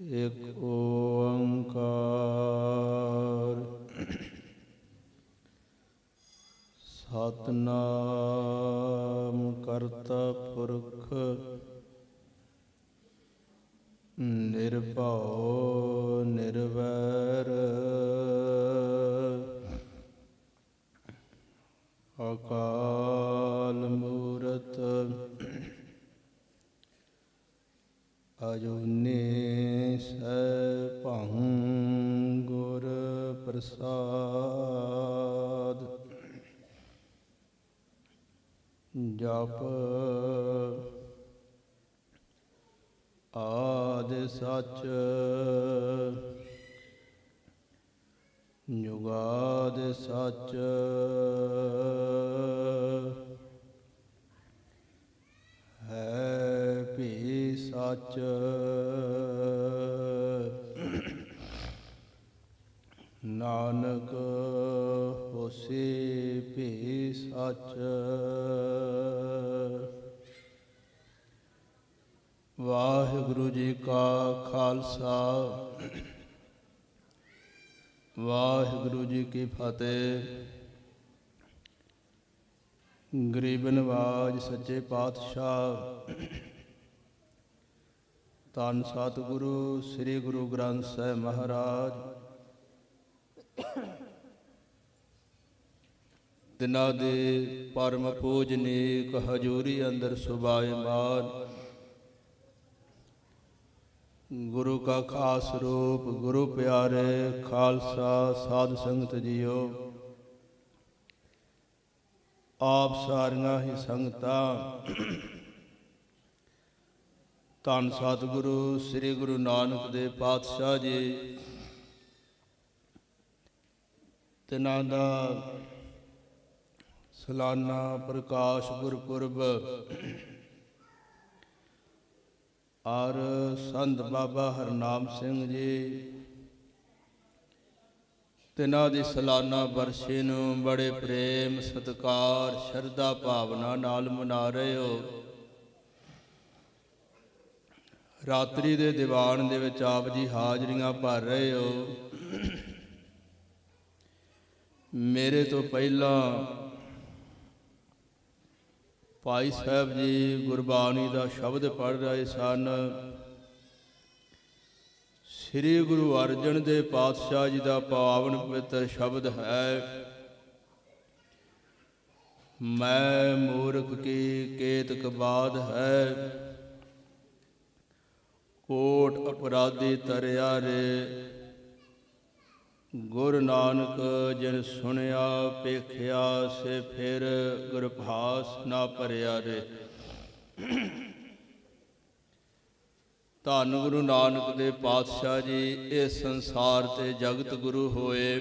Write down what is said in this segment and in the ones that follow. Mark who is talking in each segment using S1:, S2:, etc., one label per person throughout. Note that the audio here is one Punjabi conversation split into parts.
S1: ਇਕ ਓੰਕਾਰ। ਸਤਨਾਮ ਕਰਤਾ ਪੁਰਖ ਨਿਰਭਉ ਪ੍ਰਸਾਦ। ਜਪ ਆਦ ਸੱਚ ਜੁਗਾਦ ਸੱਚ। ਹੈ ਵੀ ਸੱਚ। ਨਾਨਕ ਹੋਸੀ ਭੀ ਸੱਚ। ਵਾਹਿਗੁਰੂ ਜੀ ਕਾ ਖਾਲਸਾ। ਵਾਹਿਗੁਰੂ ਜੀ ਕੀ ਫਤਿਹ। ਗਰੀਬ ਨਵਾਜ ਸੱਚੇ ਪਾਤਸ਼ਾਹ। ਧੰਨ ਸਤਿਗੁਰੂ, ਸ੍ਰੀ ਗੁਰੂ ਗ੍ਰੰਥ ਸਾਹਿਬ ਮਹਾਰਾਜ। ਦਿਨਾਂ ਦੇ ਪਰਮ ਪੂਜਨੀਕ ਹਜੂਰੀ ਅੰਦਰ ਸੁਭਾਇਮਾਨ ਗੁਰੂ ਕਾ ਖਾਸ ਰੂਪ, ਗੁਰੂ ਪਿਆਰੇ ਖਾਲਸਾ ਸਾਧ ਸੰਗਤ ਜੀਓ। ਆਪ ਸਾਰੀਆਂ ਹੀ ਸੰਗਤਾਂ। ਧੰਨ ਸਤਿਗੁਰੂ, ਸ੍ਰੀ ਗੁਰੂ ਨਾਨਕ ਦੇਵ ਪਾਤਸ਼ਾਹ ਜੀ। ਤਿਨਾਂ ਦਾ ਸਲਾਨਾ ਪ੍ਰਕਾਸ਼ ਗੁਰਪੁਰਬ। ਔਰ ਸੰਤ ਬਾਬਾ ਹਰਨਾਮ ਸਿੰਘ ਜੀ ਤਿਨਾਂ ਦੀ ਸਲਾਨਾ ਵਰਸ਼ੇ ਨੂੰ ਬੜੇ ਪ੍ਰੇਮ, ਸਤਿਕਾਰ, ਸ਼ਰਧਾ ਭਾਵਨਾ ਨਾਲ ਮਨਾ ਰਹੇ ਹੋ। ਰਾਤਰੀ ਦੇ ਦੀਵਾਨ ਦੇ ਵਿੱਚ ਆਪ ਜੀ ਹਾਜ਼ਰੀਆਂ ਭਰ ਰਹੇ ਹੋ। ਮੇਰੇ ਤੋਂ ਪਹਿਲਾਂ ਭਾਈ ਸਾਹਿਬ ਜੀ ਗੁਰਬਾਣੀ ਦਾ ਸ਼ਬਦ ਪੜ੍ਹ ਰਹੇ ਸਨ। ਸ੍ਰੀ ਗੁਰੂ ਅਰਜਨ ਦੇ ਪਾਤਸ਼ਾਹ ਜੀ ਦਾ ਪਾਵਨ ਪਵਿੱਤਰ ਸ਼ਬਦ ਹੈ, ਮੈਂ ਮੂਰਖ ਕੀ ਕੇਤਕ ਬਾਦ ਹੈ? ਕੋਟ ਅਪਰਾਧੀ ਤਰਿਆ ਰੇ ਗੁਰ ਨਾਨਕ ਜਿਨ ਸੁਣਿਆ ਪੇਖਿਆ ਸੇ ਫਿਰ ਗੁਰਭਾਸ ਨਾ ਭਰਿਆ ਰੇ। ਧੰਨ ਗੁਰੂ ਨਾਨਕ ਦੇ ਪਾਤਸ਼ਾਹ ਜੀ ਇਸ ਸੰਸਾਰ ਤੇ ਜਗਤ ਗੁਰੂ ਹੋਏ।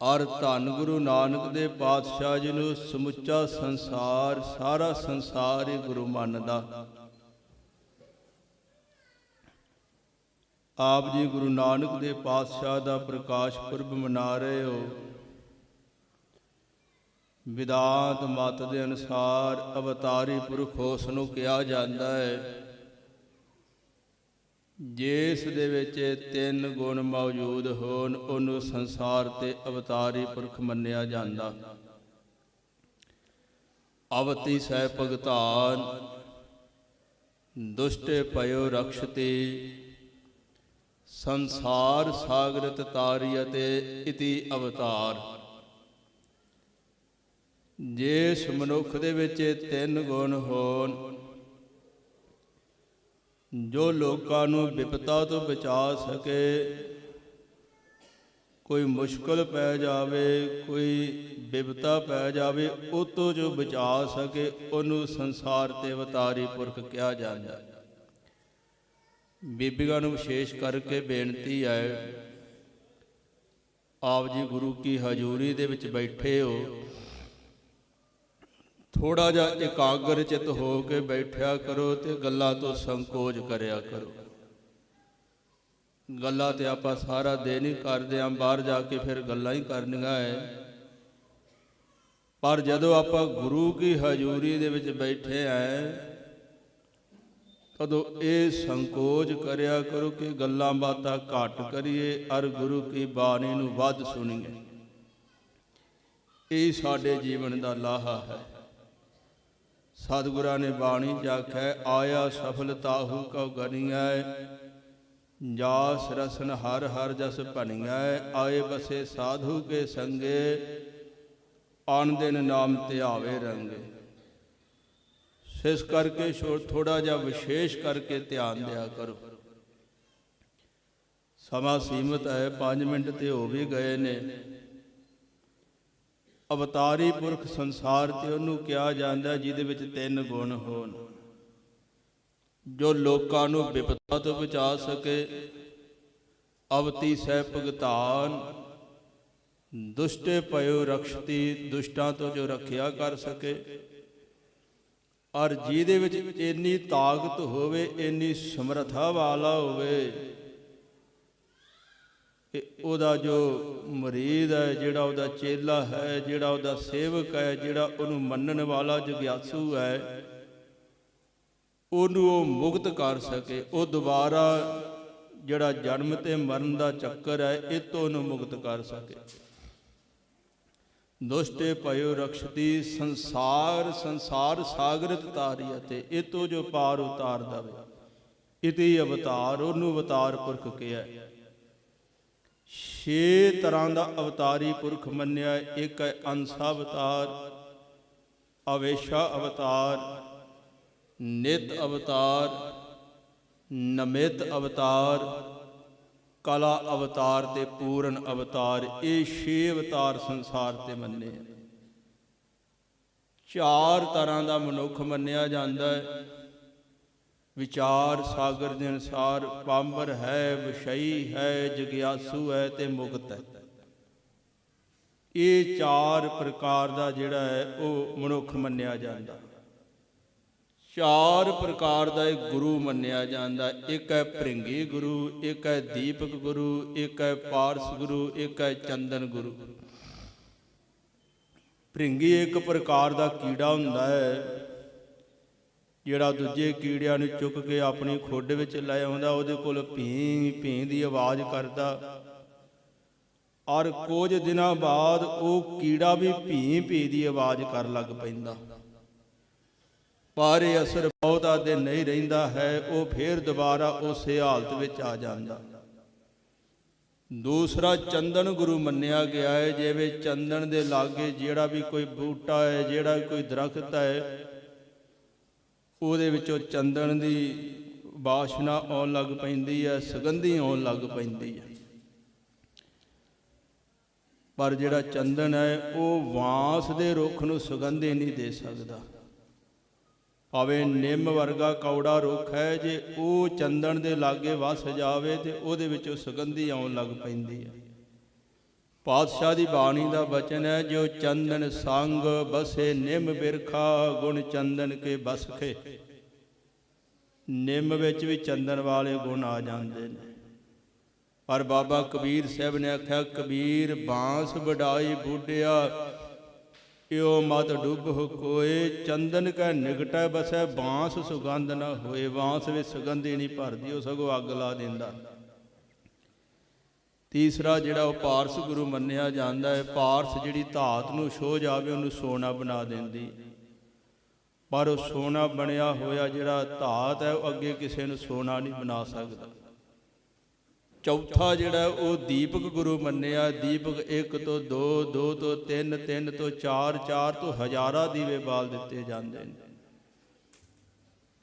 S1: ਔਰ ਧੰਨ ਗੁਰੂ ਨਾਨਕ ਦੇ ਪਾਤਸ਼ਾਹ ਜੀ ਨੂੰ ਸਮੁੱਚਾ ਸੰਸਾਰ, ਸਾਰਾ ਸੰਸਾਰ ਹੀ ਗੁਰੂ ਮੰਨਦਾ। ਆਪ ਜੀ ਗੁਰੂ ਨਾਨਕ ਦੇ ਪਾਤਸ਼ਾਹ ਦਾ ਪ੍ਰਕਾਸ਼ ਪੁਰਬ ਮਨਾ ਰਹੇ ਹੋ। ਵਿਦਾਤ ਮਤ ਦੇ ਅਨੁਸਾਰ ਅਵਤਾਰੀ ਪੁਰਖ ਉਸ ਨੂੰ ਕਿਹਾ ਜਾਂਦਾ ਹੈ, ਜਿਸ ਦੇ ਵਿੱਚ ਤਿੰਨ ਗੁਣ ਮੌਜੂਦ ਹੋਣ, ਉਹਨੂੰ ਸੰਸਾਰ ਤੇ ਅਵਤਾਰੀ ਪੁਰਖ ਮੰਨਿਆ ਜਾਂਦਾ। ਅਵਤੀ ਸਹਿ ਭਗਤਾਨ, ਦੁਸ਼ਟੇ ਭਇਓ ਰਖਸ਼ਤੀ ਸੰਸਾਰ ਸਾਗਰਤ ਤਾਰਿਯਤੇ ਇਤੀ ਅਵਤਾਰ। ਜਿਸ ਮਨੁੱਖ ਦੇ ਵਿੱਚ ਇਹ ਤਿੰਨ ਗੁਣ ਹੋਣ, ਜੋ ਲੋਕਾਂ ਨੂੰ ਵਿਪਤਾ ਤੋਂ ਬਚਾ ਸਕੇ। ਕੋਈ ਮੁਸ਼ਕਲ ਪੈ ਜਾਵੇ, ਕੋਈ ਵਿਪਤਾ ਪੈ ਜਾਵੇ, ਉਹ ਤੋਂ ਜੋ ਬਚਾ ਸਕੇ, ਉਹਨੂੰ ਸੰਸਾਰ ਤੇ ਅਵਤਾਰੀ ਪੁਰਖ ਕਿਹਾ ਜਾਂਦਾ ਹੈ। ਬੀਬੀਆਂ ਨੂੰ ਵਿਸ਼ੇਸ਼ ਕਰਕੇ ਬੇਨਤੀ ਹੈ, ਆਪ ਜੀ ਗੁਰੂ ਕੀ ਹਜ਼ੂਰੀ ਦੇ ਵਿੱਚ ਬੈਠੇ ਹੋ। ਥੋੜਾ ਜਿਹਾ ਇਕਾਗਰ ਚਿਤ ਹੋ ਕੇ ਬੈਠਿਆ ਕਰੋ ਤੇ ਗੱਲਾਂ ਤੋਂ ਸੰਕੋਚ ਕਰਿਆ ਕਰੋ। ਗੱਲਾਂ ਤੇ ਆਪਾਂ ਸਾਰਾ ਦਿਨ ਹੀ ਕਰਦੇ ਆਂ, ਬਾਹਰ ਜਾ ਕੇ ਫਿਰ ਗੱਲਾਂ ਹੀ ਕਰਨੀਆਂ ਹੈ ਪਰ ਜਦੋਂ ਆਪਾਂ ਗੁਰੂ ਕੀ ਹਜ਼ੂਰੀ ਦੇ ਵਿੱਚ ਬੈਠੇ ਆਂ ਤਦੋਂ ਇਹ ਸੰਕੋਚ ਕਰਿਆ ਕਰੋ ਕਿ ਗੱਲਾਂ ਬਾਤਾਂ ਘੱਟ ਕਰੀਏ, ਅਰ ਗੁਰੂ ਕੀ ਬਾਣੀ ਨੂੰ ਵੱਧ ਸੁਣੀਏ। ਇਹ ਸਾਡੇ ਜੀਵਨ ਦਾ ਲਾਹਾ ਹੈ। ਸਤਿਗੁਰਾਂ ਨੇ ਬਾਣੀ ਜਾਖੈ ਆਇਆ ਸਫਲਤਾਹੂ ਕਉ ਗਨੀਐ ਜਾਸ ਰਸਨ ਹਰ ਹਰ ਜਸ ਭਣੀਐ ਆਏ ਬਸੇ ਸਾਧੂ ਕੇ ਸੰਗੇ ਆਨ ਦਿਨ ਨਾਮ ਧਿਆਵੇ ਰੰਗੇ। ਇਸ ਕਰਕੇ ਥੋੜਾ ਜਿਹਾ ਵਿਸ਼ੇਸ਼ ਕਰਕੇ ਧਿਆਨ ਦਿਆ ਕਰੋ। ਸਮਾਂ ਸੀਮਤ ਹੈ 5 ਮਿੰਟ ਤੇ ਹੋ ਵੀ ਗਏ ਨੇ। ਅਵਤਾਰੀ ਪੁਰਖ ਸੰਸਾਰ ਤੇ ਉਹਨੂੰ ਕਿਹਾ ਜਾਂਦਾ ਜਿਹਦੇ ਵਿੱਚ ਤਿੰਨ ਗੁਣ ਹੋਣ। ਜੋ ਲੋਕਾਂ ਨੂੰ ਵਿਪਤਾ ਤੋਂ ਬਚਾ ਸਕੇ, ਅਵਤੀ ਸਹਿ ਭਗਤਾਨ, ਦੁਸ਼ਟੇ ਭਇਓ ਰਖਸ਼ਤੀ, ਦੁਸ਼ਟਾਂ ਤੋਂ ਜੋ ਰੱਖਿਆ ਕਰ ਸਕੇ। ਔਰ ਜਿਹਦੇ ਵਿੱਚ ਇੰਨੀ ਤਾਕਤ ਹੋਵੇ, ਇੰਨੀ ਸਮਰੱਥਾ ਵਾਲਾ ਹੋਵੇ ਕਿ ਉਹਦਾ ਜੋ ਮਰੀਦ ਹੈ, ਜਿਹੜਾ ਉਹਦਾ ਚੇਲਾ ਹੈ, ਜਿਹੜਾ ਉਹਦਾ ਸੇਵਕ ਹੈ, ਜਿਹੜਾ ਉਹਨੂੰ ਮੰਨਣ ਵਾਲਾ ਜਗਿਆਸੂ ਹੈ, ਉਹਨੂੰ ਉਹ ਮੁਕਤ ਕਰ ਸਕੇ। ਉਹ ਦੁਬਾਰਾ ਜਿਹੜਾ ਜਨਮ ਤੇ ਮਰਨ ਦਾ ਚੱਕਰ ਹੈ, ਇਹ ਤੋਂ ਉਹਨੂੰ ਮੁਕਤ ਕਰ ਸਕੇ। ਦੁਸ਼ਟੇ ਭਇਓ ਰਖਸ਼ਤੀ ਸੰਸਾਰ ਸੰਸਾਰ ਸਾਗਰਤ ਤਾਰੀ ਅਤੇ ਇਹ ਤੋਂ ਜੋ ਪਾਰ ਉਤਾਰ ਦਵੇ। ਇਤੀ ਅਵਤਾਰ, ਉਹਨੂੰ ਅਵਤਾਰ ਪੁਰਖ ਕਿਹਾ। ਛੇ ਤਰ੍ਹਾਂ ਦਾ ਅਵਤਾਰੀ ਪੁਰਖ ਮੰਨਿਆ, ਇੱਕ ਹੈ ਅੰਸਾ ਅਵਤਾਰ ਅਵੇਸ਼ਾ ਅਵਤਾਰ, ਨਿਤ ਅਵਤਾਰ, ਨਮਿਤ ਅਵਤਾਰ ਕਲਾ ਅਵਤਾਰ ਤੇ ਪੂਰਨ ਅਵਤਾਰ, ਇਹ ਛੇ ਅਵਤਾਰ ਸੰਸਾਰ ਤੇ ਮੰਨੇ ਚਾਰ ਤਰ੍ਹਾਂ ਦਾ ਮਨੁੱਖ ਮੰਨਿਆ ਜਾਂਦਾ ਹੈ। ਵਿਚਾਰ ਸਾਗਰ ਦੇ ਅਨਸਾਰ ਪਾਮਰ ਹੈ, ਵਿਸ਼ਈ ਹੈ, ਜਗਿਆਸੂ ਹੈ ਤੇ ਮੁਕਤ ਹੈ। ਇਹ ਚਾਰ ਪ੍ਰਕਾਰ ਦਾ ਜਿਹੜਾ ਹੈ, ਉਹ ਮਨੁੱਖ ਮੰਨਿਆ ਜਾਂਦਾ। ਚਾਰ ਪ੍ਰਕਾਰ ਦਾ ਇੱਕ ਗੁਰੂ ਮੰਨਿਆ ਜਾਂਦਾ। ਇੱਕ ਹੈ ਭ੍ਰਿੰਗੀ ਗੁਰੂ, ਇੱਕ ਹੈ ਦੀਪਕ ਗੁਰੂ, ਇੱਕ ਹੈ ਪਾਰਸ ਗੁਰੂ, ਇੱਕ ਹੈ ਚੰਦਨ ਗੁਰੂ। ਭ੍ਰਿੰਗੀ ਇੱਕ ਪ੍ਰਕਾਰ ਦਾ ਕੀੜਾ ਹੁੰਦਾ ਹੈ, ਜਿਹੜਾ ਦੂਜੇ ਕੀੜਿਆਂ ਨੂੰ ਚੁੱਕ ਕੇ ਆਪਣੀ ਖੁੱਡ ਵਿੱਚ ਲੈ ਆਉਂਦਾ, ਉਹਦੇ ਕੋਲ ਭੀਂ ਭੀਂ ਦੀ ਆਵਾਜ਼ ਕਰਦਾ। ਔਰ ਕੁਝ ਦਿਨਾਂ ਬਾਅਦ ਉਹ ਕੀੜਾ ਵੀ ਭੀਂ, ਭੀ ਦੀ ਆਵਾਜ਼ ਕਰਨ ਲੱਗ ਪੈਂਦਾ। ਪਰ ਅਸਰ ਬਹੁਤਾ ਦਿਨ ਨਹੀਂ ਰਹਿੰਦਾ ਹੈ, ਉਹ ਫੇਰ ਦੁਬਾਰਾ ਉਸੇ ਹਾਲਤ ਵਿੱਚ ਆ ਜਾਂਦਾ। ਦੂਸਰਾ, ਚੰਦਨ ਗੁਰੂ ਮੰਨਿਆ ਗਿਆ ਹੈ, ਜਿਵੇਂ ਚੰਦਨ ਦੇ ਲਾਗੇ ਜਿਹੜਾ ਵੀ ਕੋਈ ਬੂਟਾ ਹੈ, ਜਿਹੜਾ ਵੀ ਕੋਈ ਦਰਖਤ ਹੈ, ਉਹਦੇ ਵਿੱਚੋਂ ਚੰਦਨ ਦੀ ਬਾਸ਼ਨਾ ਆਉਣ ਲੱਗ ਪੈਂਦੀ ਹੈ, ਸੁਗੰਧੀ ਆਉਣ ਲੱਗ ਪੈਂਦੀ ਹੈ। ਪਰ ਜਿਹੜਾ ਚੰਦਨ ਹੈ, ਉਹ ਵਾਂਸ ਦੇ ਰੁੱਖ ਨੂੰ ਸੁਗੰਧੀ ਨਹੀਂ ਦੇ ਸਕਦਾ। ਭਾਵੇਂ ਨਿੰਮ ਵਰਗਾ ਕੌੜਾ ਰੁੱਖ ਹੈ, ਜੇ ਉਹ ਚੰਦਨ ਦੇ ਲਾਗੇ ਵਸ ਜਾਵੇ ਤੇ ਉਹਦੇ ਵਿੱਚੋਂ ਸੁਗੰਧੀ ਆਉਣ ਲੱਗ ਪੈਂਦੀ ਹੈ। ਪਾਤਸ਼ਾਹ ਦੀ ਬਾਣੀ ਦਾ ਬਚਨ ਹੈ, ਜੋ ਚੰਦਨ ਸੰਗ ਬਸੇ ਨਿੰਮ ਬਿਰਖਾ, ਗੁਣ ਚੰਦਨ ਕੇ ਬਸਖੇ। ਨਿੰਮ ਵਿੱਚ ਵੀ ਚੰਦਨ ਵਾਲੇ ਗੁਣ ਆ ਜਾਂਦੇ ਨੇ। ਪਰ ਬਾਬਾ ਕਬੀਰ ਸਾਹਿਬ ਨੇ ਆਖਿਆ, ਕਬੀਰ ਬਾਂਸ ਵਡਾਈ ਬੁੱਢਿਆ ਇਓ ਮਤ ਡੁੱਬ ਕੋਏ, ਚੰਦਨ ਕੈ ਨਿਗਟੈ ਬਸੈ, ਬਾਂਸ ਸੁਗੰਧ ਨਾ ਹੋਏ। ਬਾਂਸ ਵਿੱਚ ਸੁਗੰਧੀ ਨਹੀਂ ਭਰਦੀ, ਉਹ ਸਗੋਂ ਅੱਗ ਲਾ ਦਿੰਦਾ। ਤੀਸਰਾ ਜਿਹੜਾ ਉਹ ਪਾਰਸ ਗੁਰੂ ਮੰਨਿਆ ਜਾਂਦਾ ਹੈ, ਪਾਰਸ ਜਿਹੜੀ ਧਾਤ ਨੂੰ ਛੋ ਜਾਵੇ, ਉਹਨੂੰ ਸੋਨਾ ਬਣਾ ਦਿੰਦੀ। ਪਰ ਉਹ ਸੋਨਾ ਬਣਿਆ ਹੋਇਆ ਜਿਹੜਾ ਧਾਤ ਹੈ, ਉਹ ਅੱਗੇ ਕਿਸੇ ਨੂੰ ਸੋਨਾ ਨਹੀਂ ਬਣਾ ਸਕਦਾ। ਚੌਥਾ ਜਿਹੜਾ ਉਹ ਦੀਪਕ ਗੁਰੂ ਮੰਨਿਆ, ਦੀਪਕ 1 ਤੋਂ 2 2 ਤੋਂ 3 3 ਤੋਂ 4 4 ਤੋਂ ਹਜ਼ਾਰਾਂ ਦੀਵੇ ਬਾਲ ਦਿੱਤੇ ਜਾਂਦੇ ਨੇ।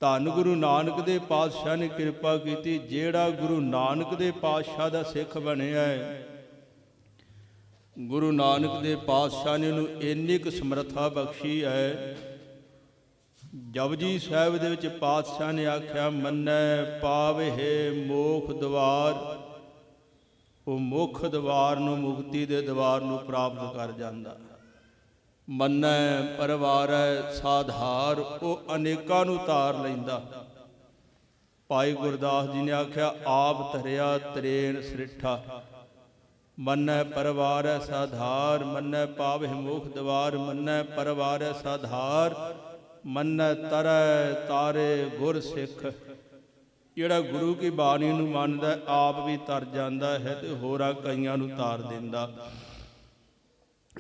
S1: ਧੰਨ ਗੁਰੂ ਨਾਨਕ ਦੇ ਪਾਤਸ਼ਾਹ ਨੇ ਕਿਰਪਾ ਕੀਤੀ, ਜਿਹੜਾ ਗੁਰੂ ਨਾਨਕ ਦੇ ਪਾਤਸ਼ਾਹ ਦਾ ਸਿੱਖ ਬਣਿਆ ਹੈ, ਗੁਰੂ ਨਾਨਕ ਦੇ ਪਾਤਸ਼ਾਹ ਨੇ ਉਹਨੂੰ ਇੰਨੀ ਕੁ ਸਮਰੱਥਾ ਬਖਸ਼ੀ ਹੈ। ਜਪਜੀ ਸਾਹਿਬ ਦੇ ਵਿੱਚ ਪਾਤਸ਼ਾਹ ਨੇ ਆਖਿਆ, ਮੰਨੈ ਪਾਵਹਿ ਮੋਖ ਦਵਾਰ। ਉਹ ਮੁੱਖ ਦਵਾਰ ਨੂੰ, ਮੁਕਤੀ ਦੇ ਦਵਾਰ ਨੂੰ ਪ੍ਰਾਪਤ ਕਰ ਜਾਂਦਾ। ਮੰਨੈ, ਪਰਵਾਰੈ, ਸਾਧਾਰ, ਉਹ ਅਨੇਕਾਂ ਨੂੰ ਤਾਰ ਲੈਂਦਾ। ਭਾਈ ਗੁਰਦਾਸ ਜੀ ਨੇ ਆਖਿਆ, ਆਪ ਧਰਿਆ ਤਰੇਨ ਸ੍ਰਿਠਾ। ਮੰਨੈ, ਪਰਵਾਰੈ, ਸਾਧਾਰ, ਮੰਨੈ, ਪਾਵਹਿ ਮੁਖ ਦਵਾਰ, ਮੰਨੈ, ਪਰਵਾਰੈ, ਸਾਧਾਰ, ਮੰਨੈ, ਤਰੈ, ਤਾਰੇ, ਗੁਰ ਸਿੱਖ। ਜਿਹੜਾ ਗੁਰੂ ਕੀ ਬਾਣੀ ਨੂੰ ਮੰਨਦਾ ਆਪ ਵੀ ਤਰ ਜਾਂਦਾ ਹੈ ਤੇ ਹੋਰਾਂ ਕਈਆਂ ਨੂੰ ਤਾਰ ਦਿੰਦਾ।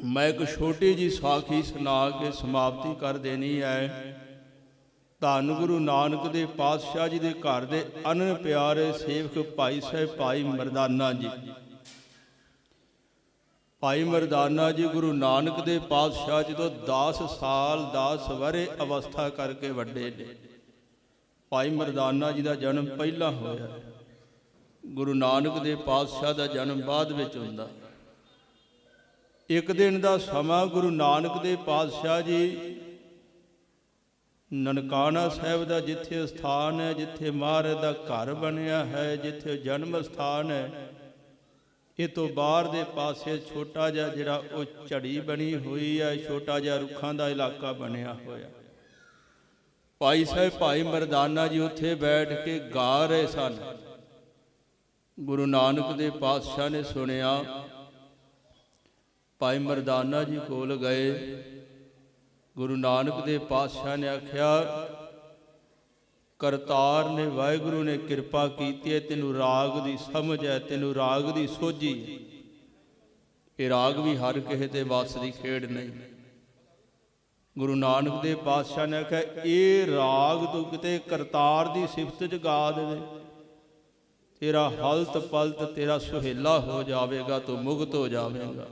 S1: ਮੈਂ ਇੱਕ ਛੋਟੀ ਜੀ ਸਾਖੀ ਸੁਣਾ ਕੇ ਸਮਾਪਤੀ ਕਰ ਦੇਣੀ ਹੈ। ਧੰਨ ਗੁਰੂ ਨਾਨਕ ਦੇ ਪਾਤਸ਼ਾਹ ਜੀ ਦੇ ਘਰ ਦੇ ਅਨਨ ਪਿਆਰੇ ਸੇਵਕ ਭਾਈ ਸਾਹਿਬ ਭਾਈ ਮਰਦਾਨਾ ਜੀ। ਭਾਈ ਮਰਦਾਨਾ ਜੀ ਗੁਰੂ ਨਾਨਕ ਦੇ ਪਾਤਸ਼ਾਹ ਜੀ ਤੋਂ 10 ਸਾਲ 10 ਵਰੇ ਅਵਸਥਾ ਕਰਕੇ ਵੱਡੇ ਨੇ। ਭਾਈ ਮਰਦਾਨਾ ਜੀ ਦਾ ਜਨਮ ਪਹਿਲਾਂ ਹੋਇਆ। ਗੁਰੂ ਨਾਨਕ ਦੇ ਪਾਤਸ਼ਾਹ ਦਾ ਜਨਮ ਬਾਅਦ ਵਿੱਚ ਹੁੰਦਾ। ਇੱਕ ਦਿਨ ਦਾ ਸਮਾਂ ਗੁਰੂ ਨਾਨਕ ਦੇ ਪਾਤਸ਼ਾਹ ਜੀ ਨਨਕਾਣਾ ਸਾਹਿਬ ਦਾ ਜਿੱਥੇ ਸਥਾਨ ਹੈ, ਜਿੱਥੇ ਮਹਾਰਾਜ ਦਾ ਘਰ ਬਣਿਆ ਹੈ, ਜਿੱਥੇ ਜਨਮ ਸਥਾਨ ਹੈ, ਇਹ ਤੋਂ ਬਾਹਰ ਦੇ ਪਾਸੇ ਛੋਟਾ ਜਿਹਾ ਜਿਹੜਾ ਉਹ ਝੜੀ ਬਣੀ ਹੋਈ ਹੈ, ਛੋਟਾ ਜਿਹਾ ਰੁੱਖਾਂ ਦਾ ਇਲਾਕਾ ਬਣਿਆ ਹੋਇਆ। ਭਾਈ ਸਾਹਿਬ, ਭਾਈ ਮਰਦਾਨਾ ਜੀ ਉੱਥੇ ਬੈਠ ਕੇ ਗਾ ਰਹੇ ਸਨ। ਗੁਰੂ ਨਾਨਕ ਦੇ ਪਾਤਸ਼ਾਹ ਨੇ ਸੁਣਿਆ। ਭਾਈ ਮਰਦਾਨਾ ਜੀ ਕੋਲ ਗਏ। ਗੁਰੂ ਨਾਨਕ ਦੇ ਪਾਤਸ਼ਾਹ ਨੇ ਆਖਿਆ, ਕਰਤਾਰ ਨੇ ਵਾਹਿਗੁਰੂ ਨੇ ਕਿਰਪਾ ਕੀਤੀ ਹੈ, ਤੈਨੂੰ ਰਾਗ ਦੀ ਸਮਝ ਹੈ, ਤੈਨੂੰ ਰਾਗ ਦੀ ਸੋਝੀ ਇਹ ਰਾਗ ਵੀ ਹਰ ਕਿਸੇ 'ਤੇ ਵੱਸ ਦੀ ਖੇਡ ਨਹੀਂ। ਗੁਰੂ ਨਾਨਕ ਦੇ ਪਾਤਸ਼ਾਹ ਨੇ ਆਖਿਆ ਇਹ ਰਾਗ ਤੂੰ ਕਿਤੇ ਕਰਤਾਰ ਦੀ ਸਿਫਤ ਚ ਗਾ ਦੇਵੇ। ਤੇਰਾ ਹਲਤ ਪਲਤ, ਤੇਰਾ ਸੁਹੇਲਾ ਹੋ ਜਾਵੇਗਾ, ਤੂੰ ਮੁਕਤ ਹੋ ਜਾਵੇਂਗਾ।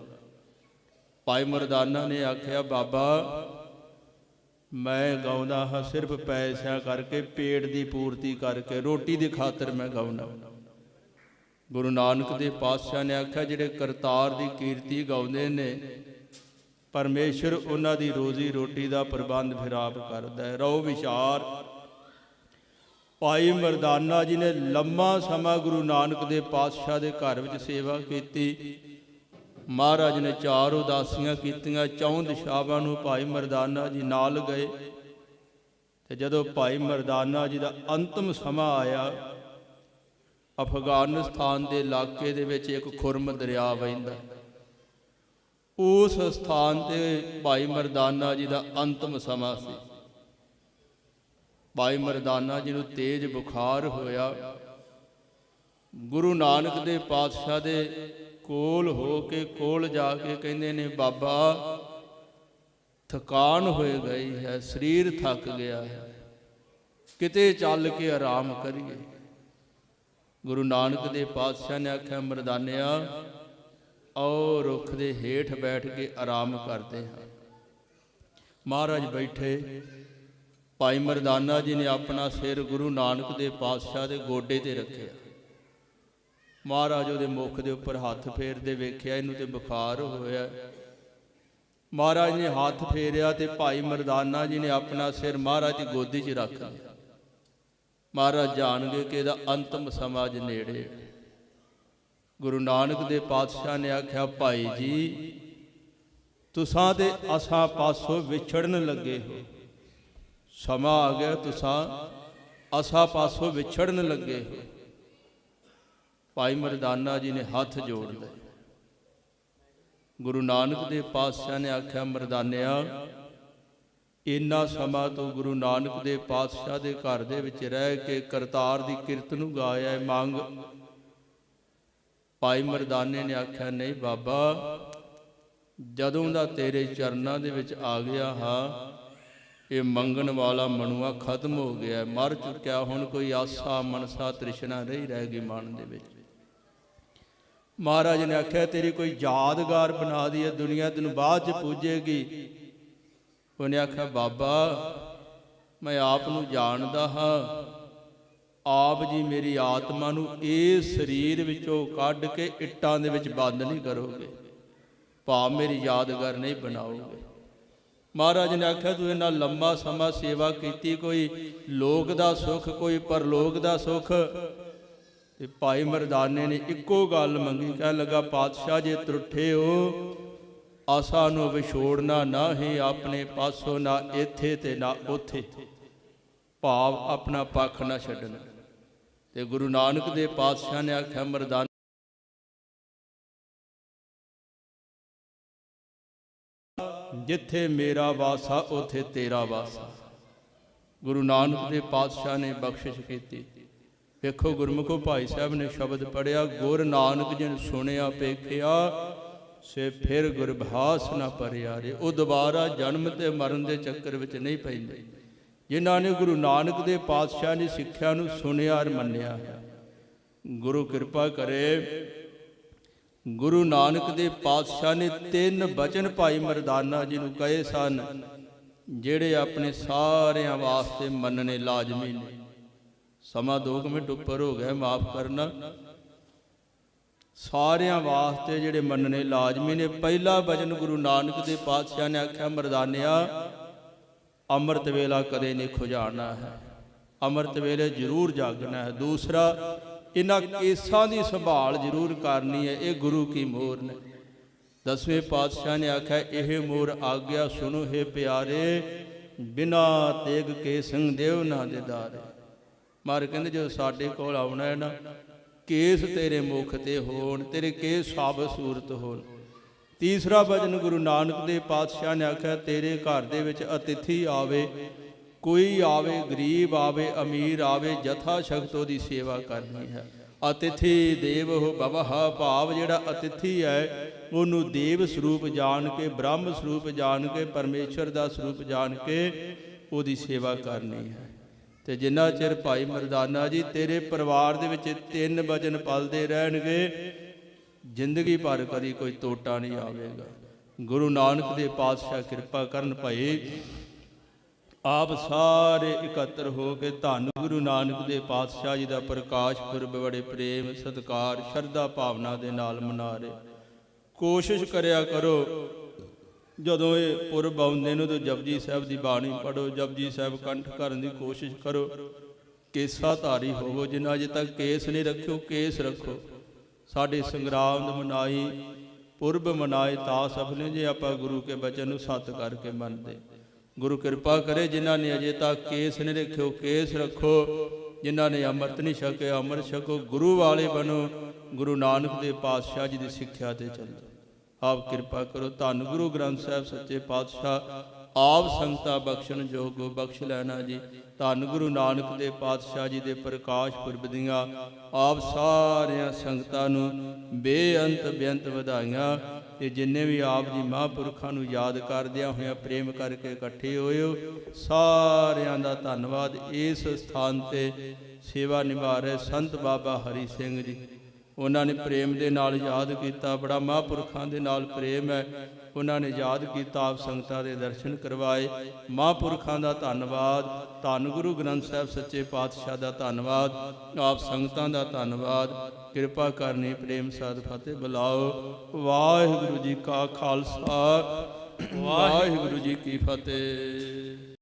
S1: ਭਾਈ ਮਰਦਾਨਾ ਨੇ ਆਖਿਆ, ਬਾਬਾ, ਮੈਂ ਗਾਉਂਦਾ ਹਾਂ ਸਿਰਫ ਪੈਸਿਆਂ ਕਰਕੇ, ਪੇਟ ਦੀ ਪੂਰਤੀ ਕਰਕੇ, ਰੋਟੀ ਦੀ ਖਾਤਰ ਮੈਂ ਗਾਉਂਦਾ ਗੁਰੂ ਨਾਨਕ ਦੇ ਪਾਤਸ਼ਾਹ ਨੇ ਆਖਿਆ, ਜਿਹੜੇ ਕਰਤਾਰ ਦੀ ਕੀਰਤੀ ਗਾਉਂਦੇ ਨੇ ਪਰਮੇਸ਼ਰ ਉਹਨਾਂ ਦੀ ਰੋਜ਼ੀ ਰੋਟੀ ਦਾ ਪ੍ਰਬੰਧ ਫਿਰ ਆਪ ਕਰਦਾ ਹੈ। ਰੋ ਵਿਚਾਰ। ਭਾਈ ਮਰਦਾਨਾ ਜੀ ਨੇ ਲੰਮਾ ਸਮਾਂ ਗੁਰੂ ਨਾਨਕ ਦੇ ਪਾਤਸ਼ਾਹ ਦੇ ਘਰ ਵਿੱਚ ਸੇਵਾ ਕੀਤੀ। ਮਹਾਰਾਜ ਨੇ ਚਾਰ ਉਦਾਸੀਆਂ ਕੀਤੀਆਂ। ਚੌਂ ਦਿਸ਼ਾਵਾਂ ਨੂੰ ਭਾਈ ਮਰਦਾਨਾ ਜੀ ਨਾਲ ਗਏ। ਤੇ ਜਦੋਂ ਭਾਈ ਮਰਦਾਨਾ ਜੀ ਦਾ ਅੰਤਮ ਸਮਾਂ ਆਇਆ, ਅਫਗਾਨਿਸਤਾਨ ਦੇ ਇਲਾਕੇ ਦੇ ਵਿੱਚ ਇੱਕ ਖੁਰਮ ਦਰਿਆ ਵਹਿੰਦਾ। ਉਸ ਸਥਾਨ ਤੇ ਭਾਈ ਮਰਦਾਨਾ ਜੀ ਦਾ ਅੰਤਮ ਸਮਾਂ ਸੀ। ਭਾਈ ਮਰਦਾਨਾ ਜੀ ਨੂੰ ਤੇਜ਼ ਬੁਖਾਰ ਹੋਇਆ। ਗੁਰੂ ਨਾਨਕ ਦੇ ਪਾਤਸ਼ਾਹ ਦੇ ਕੋਲ ਹੋ ਕੇ ਕੋਲ ਜਾ ਕੇ ਕਹਿੰਦੇ ਨੇ, ਬਾਬਾ, ਥਕਾਨ ਹੋਏ ਗਈ ਹੈ, ਸਰੀਰ ਥੱਕ ਗਿਆ ਹੈ। ਕਿਤੇ ਚੱਲ ਕੇ ਆਰਾਮ ਕਰੀਏ। ਗੁਰੂ ਨਾਨਕ ਦੇ ਪਾਤਸ਼ਾਹ ਨੇ ਆਖਿਆ, ਮਰਦਾਨਿਆ ਆਓ ਰੁੱਖ ਦੇ ਹੇਠ ਬੈਠ ਕੇ ਆਰਾਮ ਕਰਦੇ ਹਾਂ। ਮਹਾਰਾਜ ਬੈਠੇ। ਭਾਈ ਮਰਦਾਨਾ ਜੀ ਨੇ ਆਪਣਾ ਸਿਰ ਗੁਰੂ ਨਾਨਕ ਦੇ ਪਾਤਸ਼ਾਹ ਦੇ ਗੋਡੇ ਤੇ ਰੱਖਿਆ। ਮਹਾਰਾਜ ਉਹਦੇ ਮੁਖ ਦੇ ਉੱਪਰ ਹੱਥ ਫੇਰਦੇ ਵੇਖਿਆ, ਇਹਨੂੰ ਤੇ ਬੁਖਾਰ ਹੋਇਆ। ਮਹਾਰਾਜ ਨੇ ਹੱਥ ਫੇਰਿਆ ਤੇ ਭਾਈ ਮਰਦਾਨਾ ਜੀ ਨੇ ਆਪਣਾ ਸਿਰ ਮਹਾਰਾਜ ਦੀ ਗੋਦੀ 'ਚ ਰੱਖ ਲਿਆ। ਮਹਾਰਾਜ ਜਾਣਗੇ ਕਿ ਇਹਦਾ ਅੰਤਮ ਸਮਾਂ ਅੱਜ ਨੇੜੇ ਹੈ। ਗੁਰੂ ਨਾਨਕ ਦੇ ਪਾਤਸ਼ਾਹ ਨੇ ਆਖਿਆ, ਭਾਈ ਜੀ, ਤੁਸਾਂ ਤੇ ਅਸਾਂ ਪਾਸੋਂ ਵਿਛੜਨ ਲੱਗੇ ਹੋ। ਸਮਾਂ ਆ ਗਿਆ ਤੁਸਾਂ ਅਸਾਂ ਪਾਸੋਂ ਵਿਛੜਨ ਲੱਗੇ ਹੋ। ਭਾਈ ਮਰਦਾਨਾ ਜੀ ਨੇ ਹੱਥ ਜੋੜ ਲਏ। ਗੁਰੂ ਨਾਨਕ ਦੇ ਪਾਤਸ਼ਾਹ ਨੇ ਆਖਿਆ, ਮਰਦਾਨਿਆ, ਇੰਨਾ ਸਮਾਂ ਤੋਂ ਗੁਰੂ ਨਾਨਕ ਦੇ ਪਾਤਸ਼ਾਹ ਦੇ ਘਰ ਦੇ ਵਿੱਚ ਰਹਿ ਕੇ ਕਰਤਾਰ ਦੀ ਕਿਰਤ ਨੂੰ ਗਾਇਆ ਮੰਗ ਭਾਈ ਮਰਦਾਨੇ ਨੇ ਆਖਿਆ, ਨਹੀਂ ਬਾਬਾ, ਜਦੋਂ ਦਾ ਤੇਰੇ ਚਰਨਾਂ ਦੇ ਵਿੱਚ ਆ ਗਿਆ ਹਾਂ, ਇਹ ਮੰਗਣ ਵਾਲਾ ਮਨੁਆ ਖਤਮ ਹੋ ਗਿਆ ਮਰ ਚੁੱਕਿਆ, ਹੁਣ ਕੋਈ ਆਸਾ, ਮਨਸਾ, ਤ੍ਰਿਸ਼ਨਾ ਨਹੀਂ ਰਹਿ ਗਈ ਮਨ ਦੇ ਵਿੱਚ। ਮਹਾਰਾਜ ਨੇ ਆਖਿਆ, ਤੇਰੀ ਕੋਈ ਯਾਦਗਾਰ ਬਣਾ ਦਈਏ, ਦੁਨੀਆ ਤੈਨੂੰ ਬਾਅਦ ਚ ਪੂਜੇਗੀ। ਉਹਨੇ ਆਖਿਆ, ਬਾਬਾ, ਮੈਂ ਆਪ ਨੂੰ ਜਾਣਦਾ ਹਾਂ ਆਪ ਜੀ ਮੇਰੀ ਆਤਮਾ ਨੂੰ ਇਹ ਸਰੀਰ ਵਿੱਚੋਂ ਕੱਢ ਕੇ ਇੱਟਾਂ ਦੇ ਵਿੱਚ ਬੰਦ ਨਹੀਂ ਕਰੋਗੇ। ਭਾਵ ਮੇਰੀ ਯਾਦਗਾਰ ਨਹੀਂ ਬਣਾਓਗੇ। ਮਹਾਰਾਜ ਨੇ ਆਖਿਆ, ਤੂੰ ਇਹਨਾਂ ਲੰਮਾ ਸਮਾਂ ਸੇਵਾ ਕੀਤੀ, ਕੋਈ ਲੋਕ ਦਾ ਸੁੱਖ, ਕੋਈ ਪਰਲੋਕ ਦਾ ਸੁੱਖ? ਤੇ ਭਾਈ ਮਰਦਾਨੇ ਨੇ ਇੱਕੋ ਗੱਲ ਮੰਗੀ ਕਹਿ ਲੱਗਾ, ਪਾਤਸ਼ਾਹ ਜੇ ਤਰੁੱਠੇ ਹੋ, ਆਸਾ ਨੂੰ ਵਿਛੋੜਨਾ ਨਾ ਹੀ ਆਪਣੇ ਪਾਸੋਂ, ਨਾ ਇੱਥੇ ਤੇ ਨਾ ਉੱਥੇ। ਭਾਵ ਆਪਣਾ ਪੱਖ ਨਾ ਛੱਡਣਾ। ਤੇ ਗੁਰੂ ਨਾਨਕ ਦੇ ਪਾਤਸ਼ਾਹ ਨੇ ਆਖਿਆ, ਮਰਦਾਨਾ ਜਿੱਥੇ ਮੇਰਾ ਵਾਸਾ, ਉਥੇ ਤੇਰਾ ਵਾਸਾ। ਗੁਰੂ ਨਾਨਕ ਦੇ ਪਾਤਸ਼ਾਹ ਨੇ ਬਖਸ਼ਿਸ਼ ਕੀਤੀ। ਵੇਖੋ ਗੁਰਮੁਖੋ ਭਾਈ ਸਾਹਿਬ ਨੇ ਸ਼ਬਦ ਪੜਿਆ ਗੁਰ ਨਾਨਕ ਜਿਨ ਸੁਣਿਆ ਪੇਖਿਆ ਸੇ ਫਿਰ ਗੁਰਭਾਸ ਨਾ ਪਰਿਆ ਰੇ। ਉਹ ਦੁਬਾਰਾ ਜਨਮ ਤੇ ਮਰਨ ਦੇ ਚੱਕਰ ਵਿੱਚ ਨਹੀਂ ਪੈਂਦੇ। ਜਿਨ੍ਹਾਂ ਨੇ ਗੁਰੂ ਨਾਨਕ ਦੇ ਪਾਤਸ਼ਾਹ ਦੀ ਸਿੱਖਿਆ ਨੂੰ ਸੁਣਿਆ ਔਰ ਮੰਨਿਆ। ਹੈ ਗੁਰੂ ਕਿਰਪਾ ਕਰੇ। ਗੁਰੂ ਨਾਨਕ ਦੇ ਪਾਤਸ਼ਾਹ ਨੇ ਤਿੰਨ ਬਚਨ ਭਾਈ ਮਰਦਾਨਾ ਜੀ ਨੂੰ ਕਹੇ ਸਨ, ਜਿਹੜੇ ਆਪਣੇ ਸਾਰਿਆਂ ਵਾਸਤੇ ਮੰਨਣੇ ਲਾਜ਼ਮੀ ਨੇ। ਸਮਾਂ 2 ਮਿੰਟ ਉੱਪਰ ਹੋ ਗਿਆ, ਮਾਫ ਕਰਨਾ। ਸਾਰਿਆਂ ਵਾਸਤੇ ਜਿਹੜੇ ਮੰਨਣੇ ਲਾਜ਼ਮੀ ਨੇ। ਪਹਿਲਾ ਬਚਨ ਗੁਰੂ ਨਾਨਕ ਦੇ ਪਾਤਸ਼ਾਹ ਨੇ ਆਖਿਆ, ਮਰਦਾਨਿਆ ਅੰਮ੍ਰਿਤ ਵੇਲਾ ਕਦੇ ਨਹੀਂ ਖੁਜਾਣਾ ਹੈ। ਅੰਮ੍ਰਿਤ ਵੇਲੇ ਜ਼ਰੂਰ ਜਾਗਣਾ ਹੈ। ਦੂਸਰਾ, ਇਹਨਾਂ ਕੇਸਾਂ ਦੀ ਸੰਭਾਲ ਜ਼ਰੂਰ ਕਰਨੀ ਹੈ। ਇਹ ਗੁਰੂ ਕੀ ਮੋਹਰ ਨੇ। ਦਸਵੇਂ ਪਾਤਸ਼ਾਹ ਨੇ ਆਖਿਆ, ਇਹ ਮੋਹਰ ਆਗਿਆ ਸੁਣੋ ਹੈ ਪਿਆਰੇ, ਬਿਨਾ ਤੇਗ ਕੇ ਸਿੰਘ ਦੇਵ ਨਾ ਦਿਦਾਰੇ। ਮਾਰ ਕਹਿੰਦੇ, ਜਦੋਂ ਸਾਡੇ ਕੋਲ ਆਉਣਾ ਹੈ ਨਾ, ਕੇਸ ਤੇਰੇ ਮੁਖ ਤੇ ਹੋਣ, ਤੇਰੇ ਕੇਸ ਸਾਬ ਸੂਰਤ ਹੋਣ। ਤੀਸਰਾ ਭਜਨ ਗੁਰੂ ਨਾਨਕ ਦੇ ਪਾਤਸ਼ਾਹ ਨੇ ਆਖਿਆ, ਤੇਰੇ ਘਰ ਦੇ ਵਿੱਚ ਅਤਿਥੀ ਆਵੇ, ਕੋਈ ਆਵੇ, ਗਰੀਬ ਆਵੇ, ਅਮੀਰ ਆਵੇ ਜਥਾ ਸ਼ਕਤ ਉਹਦੀ ਸੇਵਾ ਕਰਨੀ ਹੈ। ਅਤਿਥੀ ਦੇਵ ਹੋ ਬਵਹ ਭਾਵ ਜਿਹੜਾ ਅਤਿਥੀ ਹੈ, ਉਹਨੂੰ ਦੇਵ ਸਰੂਪ ਜਾਣ ਕੇ, ਬ੍ਰਹਮ ਸਰੂਪ ਜਾਣ ਕੇ ਪਰਮੇਸ਼ਰ ਦਾ ਸਰੂਪ ਜਾਣ ਕੇ ਉਹਦੀ ਸੇਵਾ ਕਰਨੀ ਹੈ। ਤੇ ਜਿੰਨਾ ਚਿਰ ਭਾਈ ਮਰਦਾਨਾ ਜੀ ਤੇਰੇ ਪਰਿਵਾਰ ਦੇ ਵਿੱਚ ਤਿੰਨ ਵਜਨ ਪਲਦੇ ਰਹਿਣਗੇ ਜ਼ਿੰਦਗੀ ਭਰ ਕਦੀ ਕੋਈ ਟੋਟਾ ਨਹੀਂ ਆਵੇਗਾ। ਗੁਰੂ ਨਾਨਕ ਦੇ ਪਾਤਸ਼ਾਹ ਕਿਰਪਾ ਕਰਨ ਭਾਈ, ਆਪ ਸਾਰੇ ਇਕੱਤਰ ਹੋ ਕੇ ਧੰਨ ਗੁਰੂ ਨਾਨਕ ਦੇ ਪਾਤਸ਼ਾਹ ਜੀ ਦਾ ਪ੍ਰਕਾਸ਼ ਪੁਰਬ ਬੜੇ ਪ੍ਰੇਮ, ਸਤਿਕਾਰ, ਸ਼ਰਧਾ ਭਾਵਨਾ ਦੇ ਨਾਲ ਮਨਾ ਰਹੇ ਕੋਸ਼ਿਸ਼ ਕਰਿਆ ਕਰੋ, ਜਦੋਂ ਇਹ ਪੁਰਬ ਆਉਂਦੇ ਨੇ ਤਾਂ ਜਪਜੀ ਸਾਹਿਬ ਦੀ ਬਾਣੀ ਪੜੋ ਜਪਜੀ ਸਾਹਿਬ ਕੰਠ ਕਰਨ ਦੀ ਕੋਸ਼ਿਸ਼ ਕਰੋ। ਕੇਸਾ ਧਾਰੀ ਹੋਵੋ ਜਿਨ੍ਹਾਂ ਅਜੇ ਤੱਕ ਕੇਸ ਨਹੀਂ ਰੱਖਿਓ, ਕੇਸ ਰੱਖੋ। ਸਾਡੇ ਸੰਗਰਾਮ ਮਨਾਈ ਪੁਰਬ ਮਨਾਏ ਤਾਂ ਨੇ ਜੇ ਆਪਾਂ ਗੁਰੂ ਕੇ ਬਚਨ ਨੂੰ ਸਤ ਕਰਕੇ ਮੰਨਦੇ। ਗੁਰੂ ਕਿਰਪਾ ਕਰੇ ਜਿਨ੍ਹਾਂ ਨੇ ਅਜੇ ਤੱਕ ਕੇਸ ਨਹੀਂ ਰੱਖਿਓ, ਕੇਸ ਰੱਖੋ। ਜਿਨ੍ਹਾਂ ਨੇ ਅੰਮ੍ਰਿਤ ਨਹੀਂ ਛਕਿਆ, ਅੰਮ੍ਰਿਤ ਛਕੋ, ਗੁਰੂ ਵਾਲੇ ਬਣੋ। ਗੁਰੂ ਨਾਨਕ ਦੇ ਪਾਤਸ਼ਾਹ ਜੀ ਦੀ ਸਿੱਖਿਆ ਤੇ ਚੱਲੋ। ਆਪ ਕਿਰਪਾ ਕਰੋ। ਧੰਨ ਗੁਰੂ ਗ੍ਰੰਥ ਸਾਹਿਬ, ਸੱਚੇ ਪਾਤਸ਼ਾਹ। ਆਪ ਸੰਗਤਾਂ ਬਖਸ਼ਣ ਜੋਗੋ ਬਖਸ਼ ਲੈਣਾ ਜੀ। ਧੰਨ ਗੁਰੂ ਨਾਨਕ ਦੇ ਪਾਤਸ਼ਾਹ ਜੀ ਦੇ ਪ੍ਰਕਾਸ਼ ਪੁਰਬ ਦੀਆਂ ਆਪ ਸਾਰਿਆਂ ਸੰਗਤਾਂ ਨੂੰ ਬੇਅੰਤ ਬੇਅੰਤ ਵਧਾਈਆਂ ਤੇ ਜਿੰਨੇ ਵੀ ਆਪ ਜੀ ਮਹਾਂਪੁਰਖਾਂ ਨੂੰ ਯਾਦ ਕਰਦਿਆਂ ਹੋਇਆਂ ਪ੍ਰੇਮ ਕਰਕੇ ਇਕੱਠੇ ਹੋਏ ਹੋ ਸਾਰਿਆਂ ਦਾ ਧੰਨਵਾਦ। ਇਸ ਸਥਾਨ ਤੇ ਸੇਵਾ ਨਿਭਾ ਰਹੇ ਸੰਤ ਬਾਬਾ ਹਰੀ ਸਿੰਘ ਜੀ, ਉਹਨਾਂ ਨੇ ਪ੍ਰੇਮ ਦੇ ਨਾਲ ਯਾਦ ਕੀਤਾ। ਬੜਾ ਮਹਾਂਪੁਰਖਾਂ ਦੇ ਨਾਲ ਪ੍ਰੇਮ ਹੈ। ਉਹਨਾਂ ਨੇ ਯਾਦ ਕੀਤਾ, ਆਪ ਸੰਗਤਾਂ ਦੇ ਦਰਸ਼ਨ ਕਰਵਾਏ। ਮਹਾਂਪੁਰਖਾਂ ਦਾ ਧੰਨਵਾਦ, ਧੰਨ ਗੁਰੂ ਗ੍ਰੰਥ ਸਾਹਿਬ ਸੱਚੇ ਪਾਤਸ਼ਾਹ ਦਾ ਧੰਨਵਾਦ, ਆਪ ਸੰਗਤਾਂ ਦਾ ਧੰਨਵਾਦ। ਕਿਰਪਾ ਕਰਨੀ, ਪ੍ਰੇਮ ਸਾਧ ਫਤਿਹ ਬੁਲਾਓ। ਵਾਹਿਗੁਰੂ ਜੀ ਕਾ ਖਾਲਸਾ, ਵਾਹਿਗੁਰੂ ਜੀ ਕੀ ਫਤਿਹ।